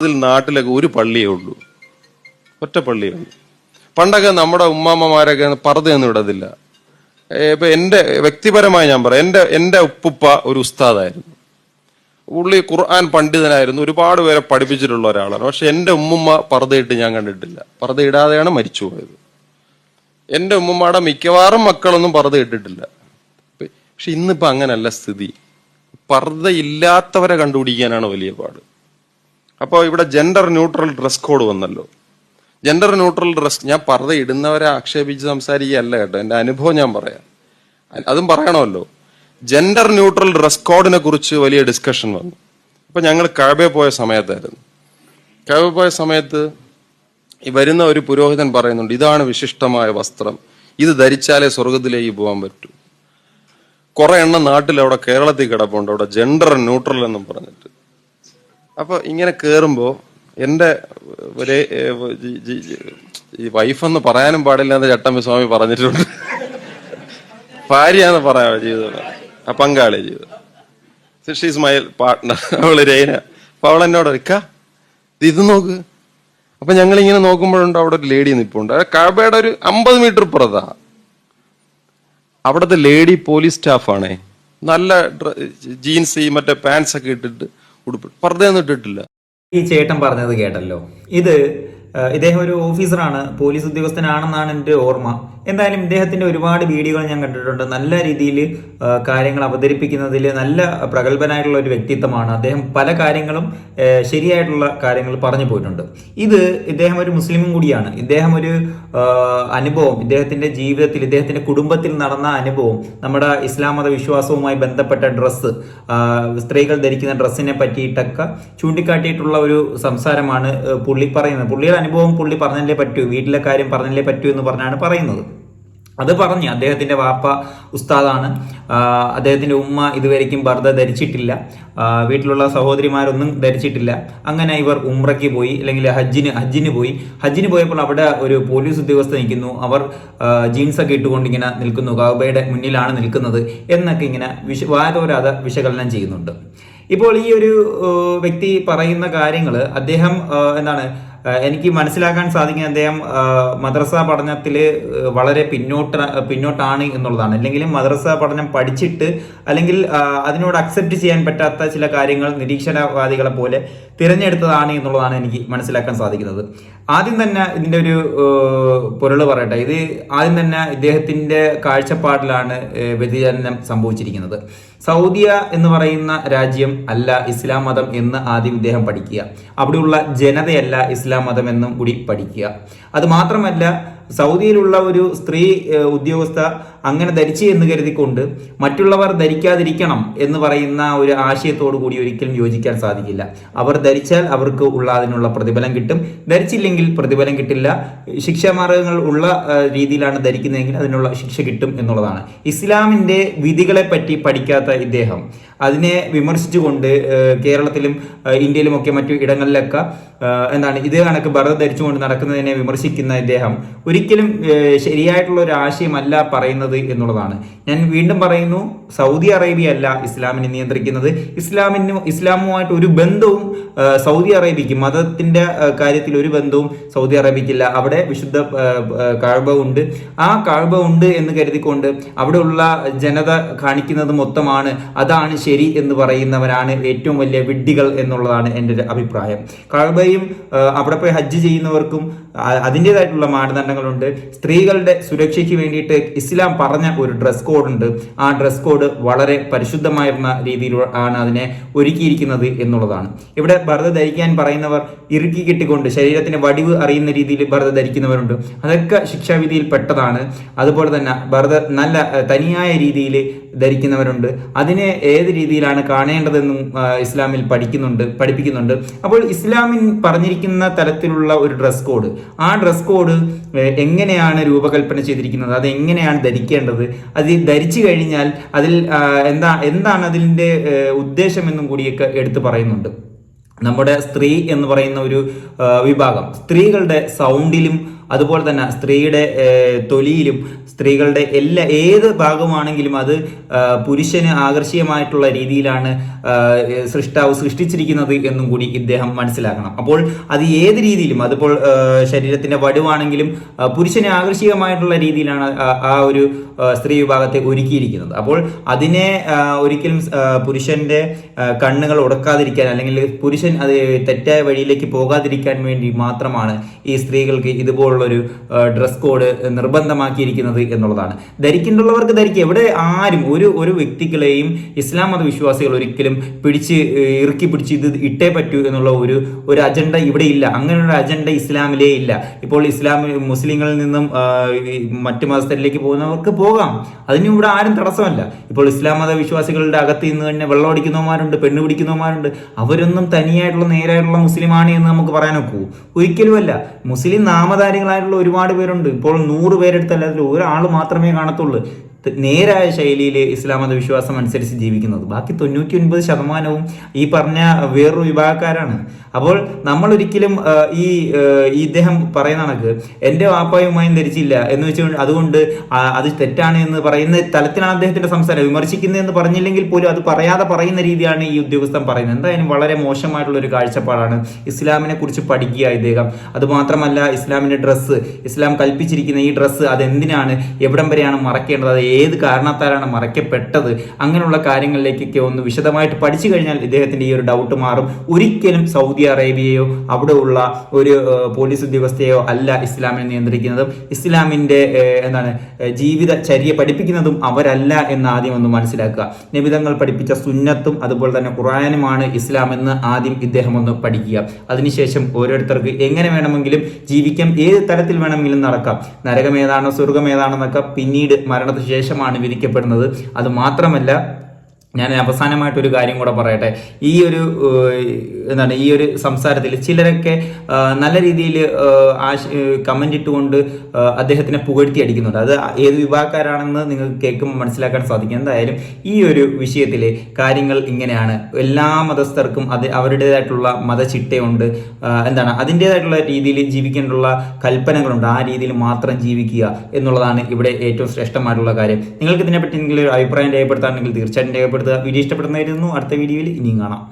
ഇതിൽ നാട്ടിലൊക്കെ ഒരു പള്ളിയേ ഉള്ളൂ. ഒറ്റ പള്ളിയേ ഉള്ളൂ പണ്ടൊക്കെ നമ്മുടെ ഉമ്മാമ്മമാരൊക്കെ പറതൊന്നും ഇടതില്ല ഇപ്പൊ എന്റെ വ്യക്തിപരമായി ഞാൻ പറയാം. എന്റെ എന്റെ ഉപ്പുപ്പ ഒരു ഉസ്താദായിരുന്നു. പുള്ളി ഖുർആൻ പണ്ഡിതനായിരുന്നു. ഒരുപാട് പേരെ പഠിപ്പിച്ചിട്ടുള്ള ഒരാളാണ്. പക്ഷെ എന്റെ ഉമ്മുമ്മ പറതയിട്ട് ഞാൻ കണ്ടിട്ടില്ല. പറതയിടാതെയാണ് മരിച്ചുപോയത് എന്റെ ഉമ്മുമ്മയുടെ മിക്കവാറും മക്കളൊന്നും പറത ഇട്ടിട്ടില്ല പക്ഷെ ഇന്നിപ്പോ അങ്ങനല്ല സ്ഥിതി. പർദ്ദയില്ലാത്തവരെ കണ്ടുപിടിക്കാനാണ് വലിയ പാട്. അപ്പോൾ ഇവിടെ ജെൻഡർ ന്യൂട്രൽ ഡ്രസ് കോഡ് വന്നല്ലോ. ജെൻഡർ ന്യൂട്രൽ ഡ്രസ് ഞാൻ പറഞ്ഞ ഇടുന്നവരെ ആക്ഷേപിച്ച് സംസാരിക്കുകയല്ല കേട്ടോ. എന്റെ അനുഭവം ഞാൻ പറയാം. അതും പറയണമല്ലോ. ജെൻഡർ ന്യൂട്രൽ ഡ്രസ് കോഡിനെ കുറിച്ച് വലിയ ഡിസ്കഷൻ വന്നു. അപ്പം ഞങ്ങൾ കഴബെ പോയ സമയത്തായിരുന്നു. കഴബെ പോയ സമയത്ത് ഈ വരുന്ന ഒരു പുരോഹിതൻ പറയുന്നുണ്ട് ഇതാണ് വിശിഷ്ടമായ വസ്ത്രം. ഇത് ധരിച്ചാലേ സ്വർഗത്തിലേക്ക് പോകാൻ പറ്റൂ. കുറെ എണ്ണം നാട്ടിൽ അവിടെ കേരളത്തിൽ കിടപ്പുണ്ട്. അവിടെ ജെൻഡർ ന്യൂട്രൽ എന്നും പറഞ്ഞിട്ട്. അപ്പൊ ഇങ്ങനെ കേറുമ്പോ എന്റെ ഒരു ഈ വൈഫെന്ന് പറയാനും പാടില്ല എന്ന് ചട്ടമ്പി സ്വാമി പറഞ്ഞിട്ടുണ്ട്. ഭാര്യ എന്ന് പറയാ ജീവിതം. ആ പങ്കാളി ജീവിതം. ഷീസ് മൈ പാർട്ട്ണർ അവൾ രേന. അപ്പൊ അവൾ എന്നോട് ഇക്ക ഇത് നോക്ക്. അപ്പൊ ഞങ്ങൾ ഇങ്ങനെ നോക്കുമ്പോഴുണ്ട് അവിടെ ഒരു ലേഡി നിപ്പുണ്ട്. അത് കാബയുടെ ഒരു അമ്പത് മീറ്റർ പുറത്താ. അവിടുത്തെ ലേഡി പോലീസ് സ്റ്റാഫാണേ നല്ല ജീൻസ് മറ്റേ പാൻസ് ഒക്കെ ഇട്ടിട്ട് ഉടുപ്പ്. പർദ്ദയൊന്നും ഇട്ടിട്ടില്ല. ഈ ചേട്ടൻ പറഞ്ഞത് കേട്ടല്ലോ. ഇത് ഇദ്ദേഹം ഒരു ഓഫീസറാണ് പോലീസ് ഉദ്യോഗസ്ഥനാണെന്നാണ് എന്റെ ഓർമ്മ. എന്തായാലും ഇദ്ദേഹത്തിന്റെ ഒരുപാട് വീഡിയോകൾ ഞാൻ കണ്ടിട്ടുണ്ട്. നല്ല രീതിയിൽ കാര്യങ്ങൾ അവതരിപ്പിക്കുന്നതിൽ നല്ല പ്രഗത്ഭനായിട്ടുള്ള ഒരു വ്യക്തിത്വമാണ്. അദ്ദേഹം പല കാര്യങ്ങളും ശരിയായിട്ടുള്ള കാര്യങ്ങൾ പറഞ്ഞു പോയിട്ടുണ്ട്. ഇത് ഇദ്ദേഹം ഒരു മുസ്ലിമും കൂടിയാണ്. ഇദ്ദേഹം ഒരു അനുഭവം ഇദ്ദേഹത്തിന്റെ ജീവിതത്തിൽ ഇദ്ദേഹത്തിന്റെ കുടുംബത്തിൽ നടന്ന അനുഭവം നമ്മുടെ ഇസ്ലാം മത വിശ്വാസവുമായി ബന്ധപ്പെട്ട ഡ്രസ്സ് സ്ത്രീകൾ ധരിക്കുന്ന ഡ്രസ്സിനെ പറ്റിയിട്ടൊക്കെ ചൂണ്ടിക്കാട്ടിയിട്ടുള്ള ഒരു സംസാരമാണ് പുള്ളി പറയുന്നത് പുള്ളിയുടെ അനുഭവം പുള്ളി പറഞ്ഞല്ലേ പറ്റൂ വീട്ടിലെ കാര്യം പറഞ്ഞല്ലേ പറ്റൂ എന്ന് പറഞ്ഞാണ് പറയുന്നത്. അത് പറഞ്ഞ് അദ്ദേഹത്തിന്റെ വാപ്പ ഉസ്താദാണ്. അദ്ദേഹത്തിന്റെ ഉമ്മ ഇതുവരെയ്ക്കും ബർദ ധരിച്ചിട്ടില്ല. വീട്ടിലുള്ള സഹോദരിമാരൊന്നും ധരിച്ചിട്ടില്ല. അങ്ങനെ ഇവർ ഉംറയ്ക്ക് പോയി അല്ലെങ്കിൽ ഹജ്ജിന് ഹജ്ജിന് പോയി. ഹജ്ജിന് പോയപ്പോൾ അവിടെ ഒരു പോലീസ് ഉദ്യോഗസ്ഥ നിൽക്കുന്നു. അവർ ജീൻസൊക്കെ ഇട്ടുകൊണ്ട് ഇങ്ങനെ നിൽക്കുന്നു. കാബയുടെ മുന്നിലാണ് നിൽക്കുന്നത് എന്നൊക്കെ ഇങ്ങനെ വിശ വാദോരാത വിശകലനം ചെയ്യുന്നുണ്ട്. ഇപ്പോൾ ഈ ഒരു വ്യക്തി പറയുന്ന കാര്യങ്ങൾ അദ്ദേഹം എന്താണ് എനിക്ക് മനസ്സിലാക്കാൻ സാധിക്കുന്ന അദ്ദേഹം മദ്രസ പഠനത്തിൽ വളരെ പിന്നോട്ട് പിന്നോട്ടാണ് എന്നുള്ളതാണ്. അല്ലെങ്കിൽ മദ്രസ പഠനം പഠിച്ചിട്ട് അല്ലെങ്കിൽ അതിനോട് അക്സെപ്റ്റ് ചെയ്യാൻ പറ്റാത്ത ചില കാര്യങ്ങൾ നിരീക്ഷണവാദികളെ പോലെ തിരഞ്ഞെടുത്തതാണ് എന്നുള്ളതാണ് എനിക്ക് മനസ്സിലാക്കാൻ സാധിക്കുന്നത്. ആദ്യം തന്നെ ഇതിന്റെ ഒരു പൊരുൾ പറയട്ടെ. ഇത് ആദ്യം തന്നെ ഇദ്ദേഹത്തിന്റെ കാഴ്ചപ്പാടിലാണ് വ്യതിചലനം സംഭവിച്ചിരിക്കുന്നത്. സൗദിയ എന്ന് പറയുന്ന രാജ്യം അല്ല ഇസ്ലാം മതം എന്ന് ആദ്യം ഇദ്ദേഹം പഠിക്കുക. അവിടെയുള്ള ജനതയല്ല ഇസ്ലാം മതം എന്നും കൂടി പഠിക്കുക. അത് മാത്രമല്ല സൗദിയിലുള്ള ഒരു സ്ത്രീ ഉദ്യോഗസ്ഥ അങ്ങനെ ധരിച്ചു എന്ന് കരുതിക്കൊണ്ട് മറ്റുള്ളവർ ധരിക്കാതിരിക്കണം എന്ന് പറയുന്ന ഒരു ആശയത്തോടു കൂടി ഒരിക്കലും യോജിക്കാൻ സാധിക്കില്ല. അവർ ധരിച്ചാൽ അവർക്ക് ഉള്ള അതിനുള്ള പ്രതിഫലം കിട്ടും. ധരിച്ചില്ലെങ്കിൽ പ്രതിഫലം കിട്ടില്ല. ശിക്ഷാമാർഗങ്ങൾ ഉള്ള രീതിയിലാണ് ധരിക്കുന്നതെങ്കിൽ അതിനുള്ള ശിക്ഷ കിട്ടും എന്നുള്ളതാണ്. ഇസ്ലാമിന്റെ വിധികളെ പറ്റി പഠിക്കാത്ത ഇദ്ദേഹം അതിനെ വിമർശിച്ചുകൊണ്ട് കേരളത്തിലും ഇന്ത്യയിലുമൊക്കെ മറ്റു ഇടങ്ങളിലൊക്കെ എന്താണ് ഇതേ കണക്ക് ഭരത് ധരിച്ചുകൊണ്ട് നടക്കുന്നതിനെ വിമർശിക്കുന്ന ഇദ്ദേഹം ഒരിക്കലും ശരിയായിട്ടുള്ള ഒരു ആശയമല്ല പറയുന്നത് എന്നുള്ളതാണ്. ഞാൻ വീണ്ടും പറയുന്നു സൗദി അറേബ്യ അല്ല ഇസ്ലാമിനെ നിയന്ത്രിക്കുന്നത്. ഇസ്ലാമിന് ഇസ്ലാമുമായിട്ട് ഒരു ബന്ധവും സൗദി അറേബ്യക്ക് മതത്തിന്റെ കാര്യത്തിൽ ഒരു ബന്ധവും സൗദി അറേബ്യക്കില്ല അവിടെ വിശുദ്ധ ഏഹ്, ഉണ്ട്. ആ കാഴ്ബ ഉണ്ട് എന്ന് കരുതിക്കൊണ്ട് അവിടെയുള്ള ജനത കാണിക്കുന്നത് മൊത്തമാണ് അതാണ് ശരി എന്ന് പറയുന്നവരാണ് ഏറ്റവും വലിയ വിഡ്ഢികൾ എന്നുള്ളതാണ് എന്റെ ഒരു അഭിപ്രായം. കാഴ്ബയും അവിടെ പോയി ഹജ്ജ് ചെയ്യുന്നവർക്കും അതിന്റെതായിട്ടുള്ള അതിന്റെതായിട്ടുള്ള മാനദണ്ഡങ്ങളുണ്ട് സ്ത്രീകളുടെ സുരക്ഷയ്ക്ക് വേണ്ടിയിട്ട് ഇസ്ലാം പറഞ്ഞ ഒരു ഡ്രസ് കോഡ് ഉണ്ട്. ആ ഡ്രസ് കോഡ് വളരെ പരിശുദ്ധമായിരുന്ന രീതിയിൽ ആണ് അതിനെ ഒരുക്കിയിരിക്കുന്നത് എന്നുള്ളതാണ്. ഇവിടെ ഭരത ധരിക്കാൻ പറയുന്നവർ ഇറുക്കി കെട്ടിക്കൊണ്ട് ശരീരത്തിന്റെ വടിവ് അറിയുന്ന രീതിയിൽ ഭരത ധരിക്കുന്നവരുണ്ട്. അതൊക്കെ ശിക്ഷാവിധിയിൽ പെട്ടതാണ്. അതുപോലെ തന്നെ ഭരത നല്ല തനിയായ രീതിയിൽ ധരിക്കുന്നവരുണ്ട്. അതിനെ ഏത് രീതിയിലാണ് കാണേണ്ടതെന്നും ഇസ്ലാമിൽ പഠിക്കുന്നുണ്ട് പഠിപ്പിക്കുന്നുണ്ട്. അപ്പോൾ ഇസ്ലാമിൻ പറഞ്ഞിരിക്കുന്ന തരത്തിലുള്ള ഒരു ഡ്രസ് കോഡ് ആ ഡ്രസ് കോഡ് എങ്ങനെയാണ് രൂപകൽപ്പന ചെയ്തിരിക്കുന്നത്? അത് എങ്ങനെയാണ് ധരിക്കേണ്ടത്? അത് ധരിച്ചു കഴിഞ്ഞാൽ അതിൽ എന്താ എന്താണ് അതിന്റെ ഉദ്ദേശം ഉദ്ദേശമെന്നും കൂടിയൊക്കെ എടുത്തു പറയുന്നുണ്ട്. നമ്മുടെ സ്ത്രീ എന്ന് പറയുന്ന ഒരു വിഭാഗം. സ്ത്രീകളുടെ സൗണ്ടിലും അതുപോലെ തന്നെ സ്ത്രീയുടെ തൊലിയിലും സ്ത്രീകളുടെ എല്ലാ ഏത് ഭാഗമാണെങ്കിലും അത് പുരുഷന് ആകർഷീയമായിട്ടുള്ള രീതിയിലാണ് സൃഷ്ടാവ് സൃഷ്ടിച്ചിരിക്കുന്നത് എന്നും കൂടി ഇദ്ദേഹം മനസ്സിലാക്കണം. അപ്പോൾ അത് ഏത് രീതിയിലും അതിപ്പോൾ ശരീരത്തിന്റെ വടുവാണെങ്കിലും പുരുഷന് ആകർഷീയമായിട്ടുള്ള രീതിയിലാണ് ആ- ഒരു സ്ത്രീ വിഭാഗത്തെ ഒരുക്കിയിരിക്കുന്നത്. അപ്പോൾ അതിനെ ഒരിക്കലും പുരുഷന്റെ കണ്ണുകൾ ഉടക്കാതിരിക്കാൻ അല്ലെങ്കിൽ പുരുഷൻ അത് തെറ്റായ വഴിയിലേക്ക് പോകാതിരിക്കാൻ വേണ്ടി മാത്രമാണ് ഈ സ്ത്രീകൾക്ക് ഇതുപോലുള്ളൊരു ഡ്രസ് കോഡ് നിർബന്ധമാക്കിയിരിക്കുന്നത് എന്നുള്ളതാണ്. ധരിക്കേണ്ടുള്ളവർക്ക് ധരിക്കുക. എവിടെ ആരും ഒരു ഒരു വ്യക്തികളെയും ഇസ്ലാം മത വിശ്വാസികൾ ഒരിക്കലും പിടിച്ച് ഇറുക്കി പിടിച്ച് ഇത് ഇട്ടേ പറ്റൂ എന്നുള്ള ഒരു ഒരു അജണ്ട ഇവിടെ ഇല്ല. അങ്ങനെയുള്ള അജണ്ട ഇസ്ലാമിലേ ഇല്ല. ഇപ്പോൾ ഇസ്ലാം മുസ്ലിങ്ങളിൽ നിന്നും മറ്റു മതസ്ഥരിലേക്ക് പോകുന്നവർക്ക് പോകാം. അതിനും ഇവിടെ ആരും തടസ്സമല്ല. ഇപ്പോൾ ഇസ്ലാം മതവിശ്വാസികളുടെ അകത്ത് നിന്ന് തന്നെ വെള്ളം അടിക്കുന്നവന്മാരുണ്ട് പെണ്ണ് പിടിക്കുന്നവന്മാരുണ്ട്. അവരൊന്നും തനിയായിട്ടുള്ള നേരായിട്ടുള്ള മുസ്ലിമാണ് എന്ന് നമുക്ക് പറയാൻ ഒക്കൂ ഒരിക്കലുമല്ല. മുസ്ലിം നാമധാരികളായിട്ടുള്ള ഒരുപാട് പേരുണ്ട്. ഇപ്പോൾ നൂറ് പേരെടുത്തല്ല അതിൽ ഒരാൾ മാത്രമേ കാണത്തുള്ളൂ. നേരായ ശൈലിയിൽ ഇസ്ലാം മത വിശ്വാസം അനുസരിച്ച് ജീവിക്കുന്നത്. ബാക്കി തൊണ്ണൂറ്റി ഒൻപത് ശതമാനവും ഈ പറഞ്ഞ വേറൊരു വിഭാഗക്കാരാണ്. അപ്പോൾ നമ്മൾ ഒരിക്കലും ഈ ഇദ്ദേഹം പറയുന്ന കണക്ക് എന്റെ വാപ്പായുമായും ധരിച്ചില്ല എന്ന് വെച്ചുകൊണ്ട് അതുകൊണ്ട് അത് തെറ്റാണ് എന്ന് പറയുന്ന തലത്തിലാണ് അദ്ദേഹത്തിന്റെ സംസാരം വിമർശിക്കുന്നതെന്ന് പറഞ്ഞില്ലെങ്കിൽ പോലും അത് പറയാതെ പറയുന്ന രീതിയാണ് ഈ ഉദ്യോഗസ്ഥൻ പറയുന്നത്. എന്തായാലും വളരെ മോശമായിട്ടുള്ള ഒരു കാഴ്ചപ്പാടാണ് ഇസ്ലാമിനെ കുറിച്ച് പഠിക്കുക ഇദ്ദേഹം. അതുമാത്രമല്ല ഇസ്ലാമിന്റെ ഡ്രസ്സ് ഇസ്ലാം കൽപ്പിച്ചിരിക്കുന്ന ഈ ഡ്രസ്സ് അത് എന്തിനാണ് എവിടം വരെയാണ് മറക്കേണ്ടത് അത് ഏത് കാരണത്താലാണ് മറയ്ക്കപ്പെട്ടത്? അങ്ങനെയുള്ള കാര്യങ്ങളിലേക്കൊക്കെ ഒന്ന് വിശദമായിട്ട് പഠിച്ചു കഴിഞ്ഞാൽ ഇദ്ദേഹത്തിന്റെ ഈ ഒരു ഡൗട്ട് മാറും. ഒരിക്കലും സൗദി അറേബ്യയോ അവിടെയുള്ള ഒരു പോലീസ് ഉദ്യോഗസ്ഥയോ അല്ല ഇസ്ലാമിനെ നിയന്ത്രിക്കുന്നതും. ഇസ്ലാമിന്റെ എന്താണ് ജീവിത ചര്യ പഠിപ്പിക്കുന്നതും അവരല്ല എന്ന് ആദ്യം ഒന്ന് മനസ്സിലാക്കുക. നിബിതങ്ങൾ പഠിപ്പിച്ച സുന്നത്തും അതുപോലെ തന്നെ ഖുറാനുമാണ് ഇസ്ലാം എന്ന് ആദ്യം ഇദ്ദേഹം ഒന്ന് പഠിക്കുക. അതിനുശേഷം ഓരോരുത്തർക്ക് എങ്ങനെ വേണമെങ്കിലും ജീവിക്കാം ഏത് തരത്തിൽ വേണമെങ്കിലും നടക്കാം. നരകം ഏതാണോ സ്വർഗം ഏതാണെന്നൊക്കെ പിന്നീട് മരണത്തിന് ശേഷമാണ് വിധിക്കപ്പെടുന്നത്. അത് മാത്രമല്ല ഞാൻ അവസാനമായിട്ട് ഒരു കാര്യം കൂടെ പറയട്ടെ. ഈ ഒരു എന്താണ് ഈ ഒരു സംസാരത്തിൽ ചിലരൊക്കെ നല്ല രീതിയിൽ ആശ കമന്റ് ഇട്ടുകൊണ്ട് അദ്ദേഹത്തിനെ പുകഴ്ത്തി അടിക്കുന്നുണ്ട് അത് ഏത് വിഭാഗക്കാരാണെന്ന് നിങ്ങൾക്ക് കേൾക്കുമ്പോൾ മനസ്സിലാക്കാൻ സാധിക്കും. എന്തായാലും ഈ ഒരു വിഷയത്തിൽ കാര്യങ്ങൾ ഇങ്ങനെയാണ്. എല്ലാ മതസ്ഥർക്കും അത് അവരുടേതായിട്ടുള്ള മതചിട്ടയുണ്ട്. എന്താണ് അതിന്റെതായിട്ടുള്ള രീതിയിൽ ജീവിക്കേണ്ടുള്ള കൽപ്പനകളുണ്ട്. ആ രീതിയിൽ മാത്രം ജീവിക്കുക എന്നുള്ളതാണ് ഇവിടെ ഏറ്റവും ശ്രേഷ്ഠമായിട്ടുള്ള കാര്യം. നിങ്ങൾക്ക് ഇതിനെപ്പറ്റി എന്തെങ്കിലും ഒരു അഭിപ്രായം രേഖപ്പെടുത്താണെങ്കിൽ തീർച്ചയായിട്ടും രേഖപ്പെടുത്തുക വീഡിയോ ഇഷ്ടപ്പെടുന്നതായിരുന്നു അടുത്ത വീഡിയോയിൽ ഇനിയും കാണാം.